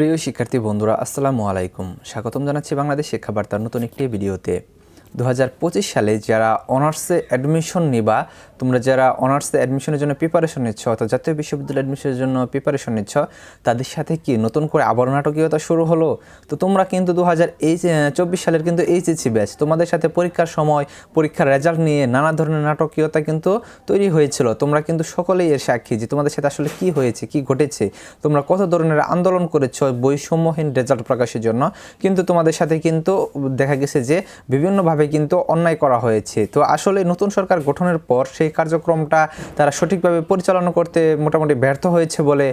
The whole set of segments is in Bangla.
প্রিয় শিক্ষার্থী বন্ধুরা আসসালামু আলাইকুম। স্বাগতম জানাচ্ছি বাংলাদেশ শিক্ষাবার্তার নতুন একটি ভিডিওতে। দু হাজার পঁচিশ সালে যারা অনার্সে অ্যাডমিশন নিবা, তোমরা যারা অনার্সে অ্যাডমিশনের জন্য প্রিপারেশন নিচ্ছ অর্থাৎ জাতীয় বিশ্ববিদ্যালয় অ্যাডমিশনের জন্য প্রিপারেশন নিচ্ছ, তাদের সাথে কি নতুন করে আবার নাটকীয়তা শুরু হলো? তো তোমরা কিন্তু দু হাজার চব্বিশ সালের কিন্তু এইচএসসি ব্যাচ তোমাদের সাথে পরীক্ষার সময়, পরীক্ষার রেজাল্ট নিয়ে নানা ধরনের নাটকীয়তা কিন্তু তৈরি হয়েছিল। তোমরা কিন্তু সকলেই এর সাক্ষী যে তোমাদের সাথে আসলে কি হয়েছে, কি ঘটেছে, তোমরা কত ধরনের আন্দোলন করেছ বৈষম্যহীন রেজাল্ট প্রকাশের জন্য। কিন্তু তোমাদের সাথে কিন্তু দেখা গেছে যে, বিভিন্নভাবে কিন্তু অন্যায় করা হয়েছে। তো আসলে নতুন সরকার গঠনের পর সেই কার্যক্রমটা তারা সঠিকভাবে পরিচালনা করতে মোটামুটি ব্যর্থ হয়েছে বলে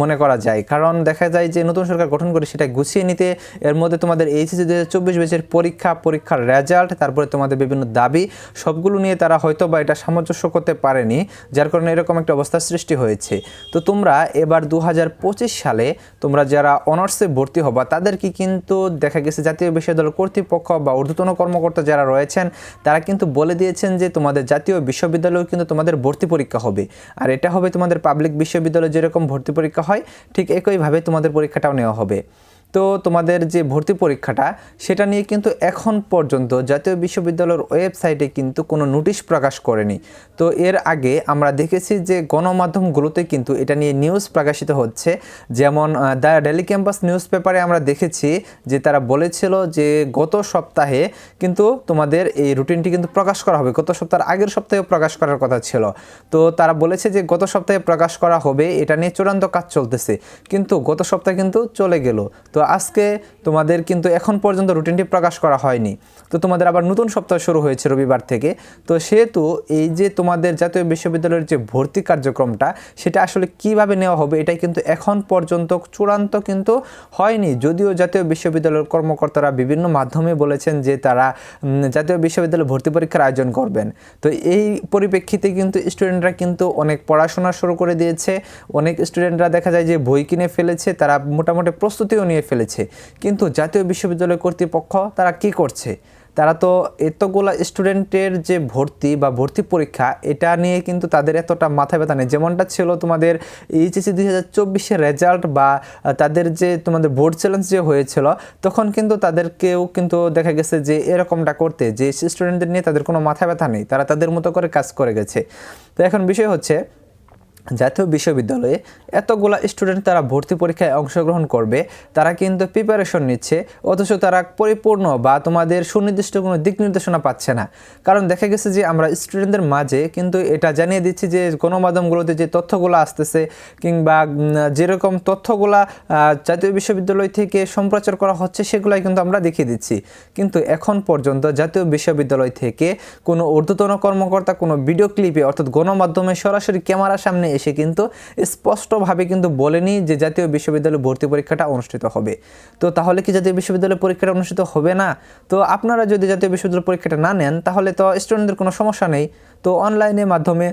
মনে করা যায়। কারণ দেখা যায় যে নতুন সরকার গঠন করে সেটা গুছিয়ে নিতে এর মধ্যে তোমাদের এইচএসসি দু হাজার চব্বিশ পরীক্ষা, পরীক্ষার রেজাল্ট তারপরে তোমাদের বিভিন্ন দাবি, সবগুলো নিয়ে তারা হয়তো বা এটা সামঞ্জস্য করতে পারেনি, যার কারণে এরকম একটা অবস্থার সৃষ্টি হয়েছে। তো তোমরা এবার দু হাজার পঁচিশ সালে তোমরা যারা অনার্সে ভর্তি হবা, তাদেরকে কিন্তু দেখা গেছে জাতীয় বিশ্ববিদ্যালয় কর্তৃপক্ষ বা ঊর্ধ্বতন কর্মকর্তা যারা রয়েছেন, তারা কিন্তু বলে দিয়েছেন যে তোমাদের জাতীয় বিশ্ববিদ্যালয়েও কিন্তু তোমাদের ভর্তি পরীক্ষা হবে। আর এটা হবে তোমাদের পাবলিক বিশ্ববিদ্যালয়ে যেরকম ভর্তি পরীক্ষা হয়, ঠিক একইভাবে তোমাদের পরীক্ষাটাও নেওয়া হবে। তো তোমাদের যে ভর্তি পরীক্ষাটা, সেটা নিয়ে কিন্তু এখন পর্যন্ত জাতীয় বিশ্ববিদ্যালয়ের ওয়েবসাইটে কিন্তু কোনো নোটিশ প্রকাশ করেনি। তো এর আগে আমরা দেখেছি যে গণমাধ্যমগুলোতে কিন্তু এটা নিয়ে নিউজ প্রকাশিত হচ্ছে। যেমন দ্য ডেলি ক্যাম্পাস নিউজ পেপারে আমরা দেখেছি যে তারা বলেছিল যে গত সপ্তাহে কিন্তু তোমাদের এই রুটিনটি কিন্তু প্রকাশ করা হবে। গত সপ্তাহের আগের সপ্তাহে প্রকাশ করার কথা ছিল। তো তারা বলেছে যে গত সপ্তাহে প্রকাশ করা হবে, এটা নিয়ে চূড়ান্ত কাজ চলতেছে। কিন্তু গত সপ্তাহে কিন্তু চলে গেল। তো আজকে তোমাদের কিন্তু এখন পর্যন্ত রুটিনটি প্রকাশ করা হয়নি। তো তোমাদের আবার নতুন সপ্তাহ শুরু হয়েছে রবিবার থেকে। তো সেহেতু এই যে তোমাদের জাতীয় বিশ্ববিদ্যালয়ের যে ভর্তি কার্যক্রমটা, সেটা আসলে কীভাবে নেওয়া হবে, এটাই কিন্তু এখন পর্যন্ত চূড়ান্ত কিন্তু হয়নি। যদিও জাতীয় বিশ্ববিদ্যালয়ের কর্মকর্তারা বিভিন্ন মাধ্যমে বলেছেন যে তারা জাতীয় বিশ্ববিদ্যালয়ে ভর্তি পরীক্ষার আয়োজন করবেন। তো এই পরিপ্রেক্ষিতে কিন্তু স্টুডেন্টরা কিন্তু অনেক পড়াশোনা শুরু করে দিয়েছে। অনেক স্টুডেন্টরা দেখা যায় যে বই কিনে ফেলেছে, তারা মোটামুটি প্রস্তুতিও নিয়ে ফেলেছে। কিন্তু জাতীয় বিশ্ববিদ্যালয় কর্তৃপক্ষ তারা কি করছে? তারা তো এতগুলা স্টুডেন্টের যে ভর্তি বা ভর্তি পরীক্ষা, এটা নিয়ে কিন্তু তাদের এতটা মাথা ব্যথা নেই। যেমনটা ছিল তোমাদের এইচএসসি দুই হাজার চব্বিশের রেজাল্ট বা তাদের যে তোমাদের বোর্ড চ্যালেঞ্জ যে হয়েছিল, তখন কিন্তু তাদেরকেও কিন্তু দেখা গেছে যে এরকমটা করতে, যে স্টুডেন্টদের নিয়ে তাদের কোনো মাথা ব্যথা নেই। তারা তাদের মতো করে কাজ করে গেছে। তো এখন বিষয় হচ্ছে জাতীয় বিশ্ববিদ্যালয়ে এতগুলা স্টুডেন্ট তারা ভর্তি পরীক্ষায় অংশগ্রহণ করবে, তারা কিন্তু প্রিপারেশন নিচ্ছে, অথচ তারা পরিপূর্ণ বা তোমাদের সুনির্দিষ্ট কোনো দিক নির্দেশনা পাচ্ছে না। কারণ দেখা গেছে যে আমরা স্টুডেন্টদের মাঝে কিন্তু এটা জানিয়ে দিচ্ছি যে গণমাধ্যমগুলোতে যে তথ্যগুলো আসতেছে কিংবা যেরকম তথ্যগুলা জাতীয় বিশ্ববিদ্যালয় থেকে সম্প্রচার করা হচ্ছে সেগুলাই কিন্তু আমরা দেখিয়ে দিচ্ছি। কিন্তু এখন পর্যন্ত জাতীয় বিশ্ববিদ্যালয় থেকে কোনো ঊর্ধ্বতন কর্মকর্তা কোনো ভিডিও ক্লিপে অর্থাৎ গণমাধ্যমে সরাসরি ক্যামেরার সামনে এসে কিন্তু স্পষ্টভাবে কিন্তু বলেনি যে জাতীয় বিশ্ববিদ্যালয় ভর্তি পরীক্ষাটা অনুষ্ঠিত হবে। তো তাহলে কি জাতীয় বিশ্ববিদ্যালয় পরীক্ষাটা অনুষ্ঠিত হবে না? তো আপনারা যদি জাতীয় বিশ্ববিদ্যালয় পরীক্ষাটা না নেন, তাহলে তো স্টুডেন্টদের কোনো সমস্যা নেই। তো অনলাইনের মাধ্যমে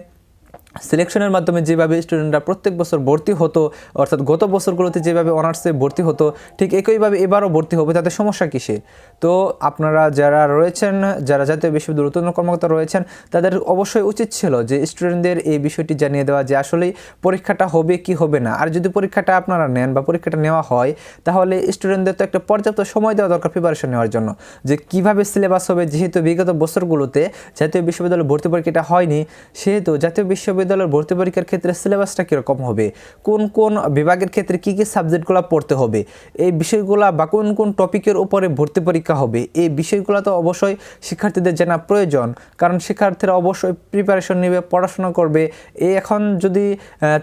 সিলেকশনের মাধ্যমে যেভাবে স্টুডেন্টরা প্রত্যেক বছর ভর্তি হতো, অর্থাৎ গত বছরগুলোতে যেভাবে অনার্সে ভর্তি হতো, ঠিক একইভাবে এবারও ভর্তি হবে তাদের সমস্যা কিসে তো আপনারা যারা রয়েছেন, যারা জাতীয় বিশ্ববিদ্যালয় নতুন কর্মকর্তা রয়েছেন, তাদের অবশ্যই উচিত ছিল যে স্টুডেন্টদের এই বিষয়টি জানিয়ে দেওয়া যে আসলেই পরীক্ষাটা হবে কি হবে না। আর যদি পরীক্ষাটা আপনারা নেন বা পরীক্ষাটা নেওয়া হয়, তাহলে স্টুডেন্টদের তো একটা পর্যাপ্ত সময় দেওয়া দরকার প্রিপারেশন নেওয়ার জন্য। যে কীভাবে সিলেবাস হবে, যেহেতু বিগত বছরগুলোতে জাতীয় বিশ্ববিদ্যালয় ভর্তি পরীক্ষাটা হয়নি, সেহেতু জাতীয় বিশ্ববিদ্যালয়ের ভর্তি পরীক্ষার ক্ষেত্রে সিলেবাসটা কীরকম হবে? কোন কোন বিভাগের ক্ষেত্রে কী কী সাবজেক্টগুলো পড়তে হবে? এই বিষয়গুলো বা কোন কোন টপিকের উপরে ভর্তি পরীক্ষা হবে? এই বিষয়গুলো তো অবশ্যই শিক্ষার্থীদের জানা প্রয়োজন, কারণ শিক্ষার্থীরা অবশ্যই প্রিপারেশন নেবে, পড়াশোনা করবে। এই এখন যদি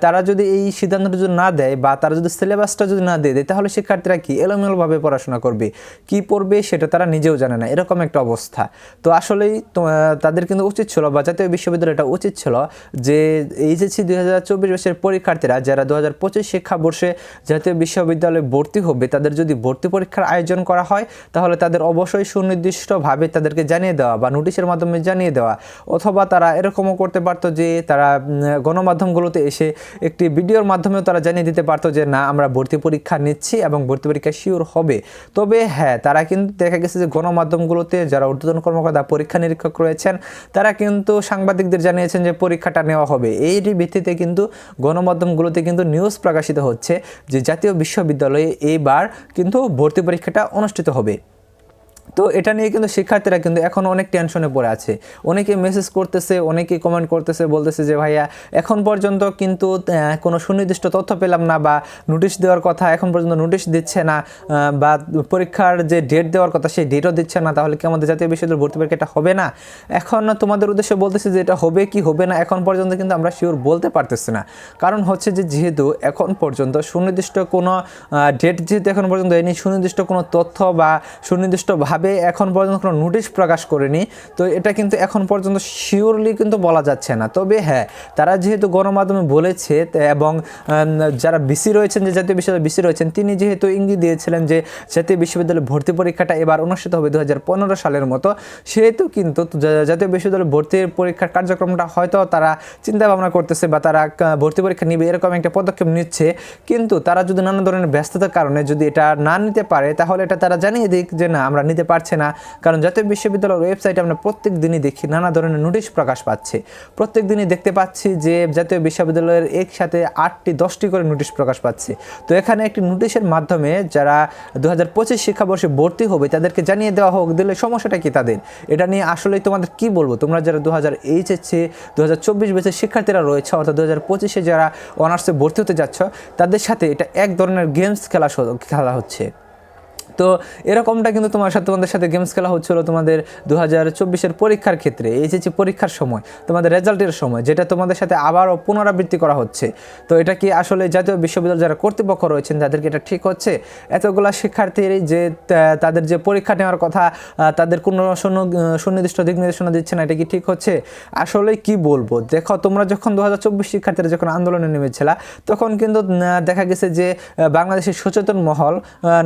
তারা যদি এই সিদ্ধান্তটা যদি না দেয় বা তারা যদি সিলেবাসটা যদি না দিয়ে দেয়, তাহলে শিক্ষার্থীরা কি এলোমেলোভাবে পড়াশোনা করবে? কি পড়বে সেটা তারা নিজেও জানে না। এরকম একটা অবস্থা। তো আসলেই তাদের কিন্তু উচিত ছিল বা জাতীয় বিশ্ববিদ্যালয়টা উচিত ছিল যে এইচএসসি দুই হাজার চব্বিশ বছরের পরীক্ষার্থীরা যারা দু হাজার পঁচিশ শিক্ষাবর্ষে জাতীয় বিশ্ববিদ্যালয়ে ভর্তি হবে, তাদের যদি ভর্তি পরীক্ষার আয়োজন করা হয়, তাহলে তাদের অবশ্যই সুনির্দিষ্টভাবে তাদেরকে জানিয়ে দেওয়া বা নোটিশের মাধ্যমে জানিয়ে দেওয়া। অথবা তারা এরকমও করতে পারতো যে তারা গণমাধ্যমগুলোতে এসে একটি ভিডিওর মাধ্যমেও তারা জানিয়ে দিতে পারতো যে, না, আমরা ভর্তি পরীক্ষা নিচ্ছি এবং ভর্তি পরীক্ষা শিওর হবে। তবে হ্যাঁ তারা কিন্তু দেখা গেছে যে গণমাধ্যমগুলোতে যারা ঊর্ধ্বতন কর্মকর্তা, পরীক্ষা নিরীক্ষক রয়েছেন, তারা কিন্তু সাংবাদিকদের জানিয়েছেন যে পরীক্ষাটা নেওয়া হবে। হবে। এই ভিত্তিতে কিন্তু গণমাধ্যমগুলোতে কিন্তু নিউজ প্রকাশিত হচ্ছে যে জাতীয় বিশ্ববিদ্যালয়ে এইবার কিন্তু ভর্তি পরীক্ষাটা অনুষ্ঠিত হবে। তো এটা নিয়ে কিন্তু শিক্ষার্থীরা কিন্তু এখন অনেক টেনশনে পড়ে আছে। অনেকে মেসেজ করতেছে, অনেকে কমেন্ট করতেছে, বলতেছে যে, ভাইয়া, এখন পর্যন্ত কিন্তু কোনো সুনির্দিষ্ট তথ্য পেলাম না বা নোটিশ দেওয়ার কথা এখন পর্যন্ত নোটিশ দিচ্ছে না বা পরীক্ষার যে ডেট দেওয়ার কথা সেই ডেটও দিচ্ছে না, তাহলে কি আমাদের জাতীয় বিশ্ববিদ্যালয় ভর্তি পরীক্ষাটা হবে না? এখন তোমাদের উদ্দেশ্যে বলতেছে যে, এটা হবে কি হবে না, এখন পর্যন্ত কিন্তু আমরা শিওর বলতে পারতেছি না। কারণ হচ্ছে যে, যেহেতু এখন পর্যন্ত সুনির্দিষ্ট কোনো ডেট যেহেতু এখন পর্যন্ত এনি সুনির্দিষ্ট কোনো তথ্য বা সুনির্দিষ্টভাবে এখন পর্যন্ত কোনো নোটিশ প্রকাশ করেনি। তো এটা কিন্তু এখন পর্যন্ত শিওরলি কিন্তু বলা যাচ্ছে না। তবে হ্যাঁ তারা যেহেতু গণমাধ্যমে বলেছে এবং যারা বিসি রয়েছেন, যে জাতীয় বিশ্ববিদ্যালয় বিসি রয়েছেন, তিনি যেহেতু ইঙ্গিত দিয়েছিলেন যে জাতীয় বিশ্ববিদ্যালয় ভর্তি পরীক্ষাটা এবার অনুষ্ঠিত হবে দু হাজার পনেরো সালের মতো, সেহেতু কিন্তু জাতীয় বিশ্ববিদ্যালয় ভর্তি পরীক্ষার কার্যক্রমটা হয়তো তারা চিন্তা ভাবনা করতেছে বা তারা ভর্তি পরীক্ষা নিবে এরকম একটা পদক্ষেপ নিচ্ছে। কিন্তু তারা যদি নানা ধরনের ব্যস্ততার কারণে যদি এটা না নিতে পারে, তাহলে এটা তারা জানিয়ে দিক যে না, আমরা নিতে পারছে না। কারণ জাতীয় বিশ্ববিদ্যালয়ের ওয়েবসাইটে আমরা প্রত্যেক দিনই দেখি, নানা ধরনের নোটিশ প্রকাশ পাচ্ছে। প্রত্যেক দিনই দেখতে পাচ্ছি যে জাতীয় বিশ্ববিদ্যালয়ের একসাথে আটটি, দশটি করে নোটিশ প্রকাশ পাচ্ছে। তো এখানে একটি নোটিশের মাধ্যমে যারা দু হাজার পঁচিশ শিক্ষাবর্ষে ভর্তি হবে, তাদেরকে জানিয়ে দেওয়া হোক, দিলে সমস্যাটা কি তাদের? এটা নিয়ে আসলেই তোমাদের কি বলব? তোমরা যারা দু হাজার এইচএসসি দু হাজার চব্বিশ বেচের শিক্ষার্থীরা রয়েছে, অর্থাৎ দু হাজার পঁচিশে যারা অনার্সে ভর্তি হতে যাচ্ছ, তাদের সাথে এটা এক ধরনের গেমস খেলা খেলা হচ্ছে। তো এরকমটা কিন্তু তোমার সাথে, তোমাদের সাথে গেমস খেলা হচ্ছিল তোমাদের দু হাজার চব্বিশের পরীক্ষার ক্ষেত্রে, এইচএসসি পরীক্ষার সময়, তোমাদের রেজাল্টের সময়, যেটা তোমাদের সাথে আবারও পুনরাবৃত্তি করা হচ্ছে। তো এটা কি আসলে জাতীয় বিশ্ববিদ্যালয় যারা কর্তৃপক্ষ রয়েছেন, তাদেরকে এটা ঠিক হচ্ছে? এতগুলা শিক্ষার্থীর যে তাদের যে পরীক্ষা নেওয়ার কথা তাদের কোনো সুন- সুনির্দিষ্ট দিক নির্দেশনা দিচ্ছে না, এটা কি ঠিক হচ্ছে? আসলে কি বলব? দেখো, তোমরা যখন দু হাজার চব্বিশ শিক্ষার্থীরা যখন আন্দোলনে নেমেছিলা, তখন কিন্তু দেখা গেছে যে বাংলাদেশের সচেতন মহল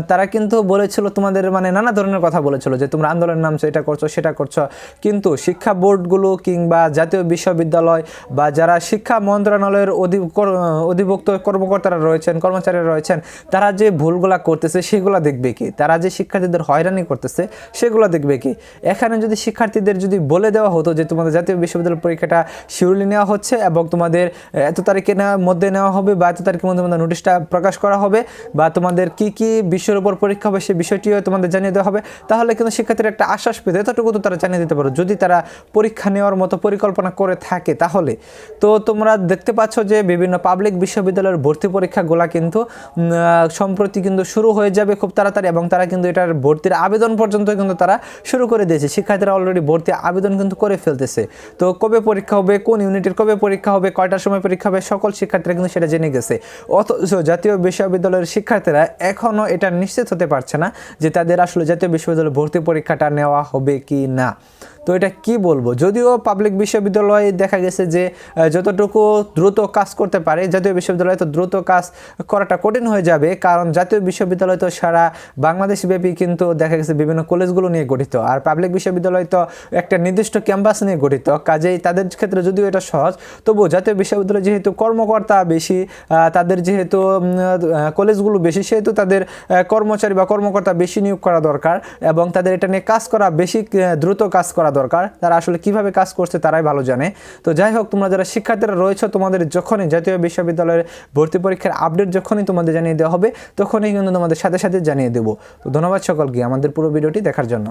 তারা কিন্তু বলেছিল, তোমাদের মানে নানা ধরনের কথা বলেছিল যে তোমরা আন্দোলন নামছো এটা করছ, সেটা করছ। কিন্তু শিক্ষা বোর্ডগুলো কিংবা জাতীয় বিশ্ববিদ্যালয় বা যারা শিক্ষা মন্ত্রণালয়ের অধি- অধিভুক্ত কর্মকর্তারা রয়েছেন, কর্মচারীরা রয়েছেন, তারা যে ভুলগুলা করতেছে সেগুলো দেখবে কি? তারা যে শিক্ষার্থীদের হয়রানি করতেছে সেগুলো দেখবে কি? এখানে যদি শিক্ষার্থীদের যদি বলে দেওয়া হতো যে তোমাদের জাতীয় বিশ্ববিদ্যালয় পরীক্ষাটা শিউরলি নেওয়া হচ্ছে এবং তোমাদের এত তারিখে নেওয়ার মধ্যে নেওয়া হবে বা এত তারিখের মধ্যে নোটিশটা প্রকাশ করা হবে বা তোমাদের কি কি বিষয়ের উপর পরীক্ষা হবে সেই বিষয়টিও তোমাদের জানিয়ে দেওয়া হবে। তাহলে কিন্তু শিক্ষার্থীরা একটা আশ্বাস পেতে এতটুকু তো তারা জানিয়ে দিতে পারো। যদি তারা পরীক্ষা নেওয়ার মতো পরিকল্পনা করে থাকে তাহলে। তো তোমরা দেখতে পাচ্ছ যে বিভিন্ন পাবলিক বিশ্ববিদ্যালয়ের ভর্তি পরীক্ষাগুলা কিন্তু সম্প্রতি কিন্তু শুরু হয়ে যাবে খুব তাড়াতাড়ি এবং তারা কিন্তু এটার ভর্তির আবেদন পর্যন্ত কিন্তু তারা শুরু করে দিয়েছে। শিক্ষার্থীরা অলরেডি ভর্তি আবেদন কিন্তু করে ফেলতেছে। তো কবে পরীক্ষা হবে, কোন ইউনিটের কবে পরীক্ষা হবে, কয়টার সময় পরীক্ষা হবে, সকল শিক্ষার্থীরা কিন্তু সেটা জেনে গেছে। অথচ জাতীয় বিশ্ববিদ্যালয়ের শিক্ষার্থীরা এখনও এটা নিশ্চিত হতে পারছে না যে তাদের আসলে জাতীয় বিশ্ববিদ্যালয়ে ভর্তি পরীক্ষাটা নেওয়া হবে কি না। তো এটা কি বলব? যদিও পাবলিক বিশ্ববিদ্যালয়ে দেখা গেছে যে যতটুকু দ্রুত কাজ করতে পারে, জাতীয় বিশ্ববিদ্যালয়ে তো দ্রুত কাজ করাটা কঠিন হয়ে যাবে, কারণ জাতীয় বিশ্ববিদ্যালয় তো সারা বাংলাদেশ ব্যাপী কিন্তু দেখা গেছে বিভিন্ন কলেজগুলো নিয়ে গঠিত, আর পাবলিক বিশ্ববিদ্যালয় তো একটা নির্দিষ্ট ক্যাম্পাস নিয়ে গঠিত, কাজেই তাদের ক্ষেত্রে যদিও এটা সহজ তবু জাতীয় বিশ্ববিদ্যালয় যেহেতু কর্মকর্তা বেশি তাদের যেহেতু কলেজগুলো বেশি, সেহেতু তাদের কর্মচারী বা কর্মকর্তা বেশি নিয়োগ করা দরকার, এবং তাদের এটা নিয়ে কাজ করা বেশি দ্রুত কাজ করা দরকার, তারা আসলে কীভাবে কাজ করছে তারাই ভালো জানে। তো যাই হোক, তোমরা যারা শিক্ষার্থীরা রয়েছে, তোমাদের যখনই জাতীয় বিশ্ববিদ্যালয়ের ভর্তি পরীক্ষার আপডেট যখনই তোমাদের জানিয়ে দেওয়া হবে, তখনই কিন্তু তোমাদের সাথে সাথে জানিয়ে দেবো। তো ধন্যবাদ সকলকে, আমাদের পুরো ভিডিওটি দেখার জন্য।